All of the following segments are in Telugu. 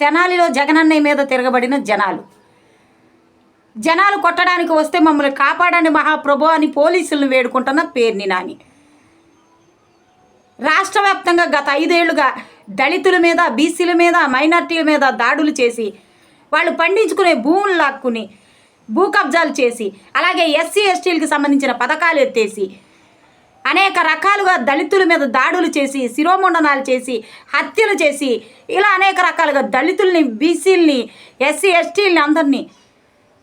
తెనాలిలో జగనన్నయ్య మీద తిరగబడిన జనాలు. జనాలు కొట్టడానికి వస్తే మమ్మల్ని కాపాడండి మహాప్రభు అని పోలీసులను వేడుకుంటున్న పేర్ని నాని. రాష్ట్ర వ్యాప్తంగా గత ఐదేళ్ళుగా దళితుల మీద బీసీల మీద మైనార్టీల మీద దాడులు చేసి వాళ్ళు పండించుకునే భూములు లాక్కుని భూ కబ్జాలు చేసి అలాగే ఎస్సీ ఎస్టీలకు సంబంధించిన పథకాలు ఎత్తేసి అనేక రకాలుగా దళితుల మీద దాడులు చేసి శిరోముండనాలు చేసి హత్యలు చేసి ఇలా అనేక రకాలుగా దళితుల్ని బీసీల్ని ఎస్సీ ఎస్టీల్ని అందరినీ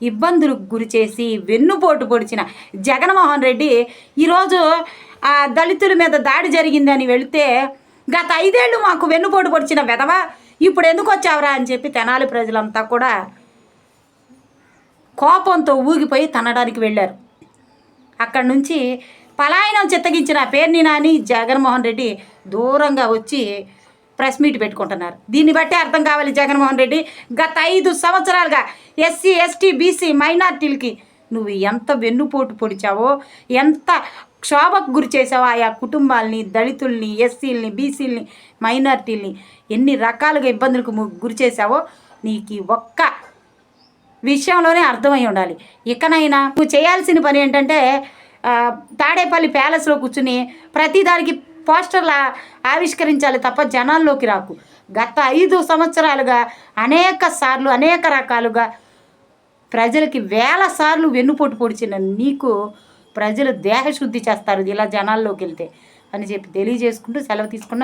ఇబ్బందులకు గురి చేసి వెన్నుపోటు పొడిచిన జగన్మోహన్ రెడ్డి ఈరోజు ఆ దళితుల మీద దాడి జరిగిందని వెళితే గత ఐదేళ్ళు మాకు వెన్నుపోటు పొడిచిన వెధవా ఇప్పుడు ఎందుకు వచ్చావురా అని చెప్పి తెనాలి ప్రజలంతా కూడా కోపంతో ఊగిపోయి తనడానికి వెళ్ళారు. అక్కడి నుంచి పలాయనం చిత్తగించిన పేర్ని నాని జగన్మోహన్ రెడ్డి దూరంగా వచ్చి ప్రెస్ మీట్ పెట్టుకుంటున్నారు. దీన్ని బట్టి అర్థం కావాలి జగన్మోహన్ రెడ్డి. గత ఐదు సంవత్సరాలుగా ఎస్సీ ఎస్టీ బీసీ మైనార్టీలకి నువ్వు ఎంత వెన్నుపోటు పొడిచావో ఎంత క్షోభకు గురి చేసావో ఆయా కుటుంబాలని దళితుల్ని ఎస్సీలని బీసీలని మైనార్టీల్ని ఎన్ని రకాలుగా ఇబ్బందులకు గురి చేసావో నీకు ఒక్క విషయంలోనే అర్థమై ఉండాలి. ఇకనైనా నువ్వు చేయాల్సిన పని ఏంటంటే తాడేపల్లి ప్యాలెస్లో కూర్చుని ప్రతిదానికి పోస్టర్లు ఆవిష్కరించాలి తప్ప జనాల్లోకి రాకు. గత ఐదు సంవత్సరాలుగా అనేక సార్లు అనేక రకాలుగా ప్రజలకి వేల సార్లు వెన్నుపోటు పొడిచిన నీకు ప్రజలు దేహశుద్ధి చేస్తారు ఇలా జనాల్లోకి వెళ్తే అని చెప్పి తెలియజేసుకుంటూ సెలవు తీసుకున్న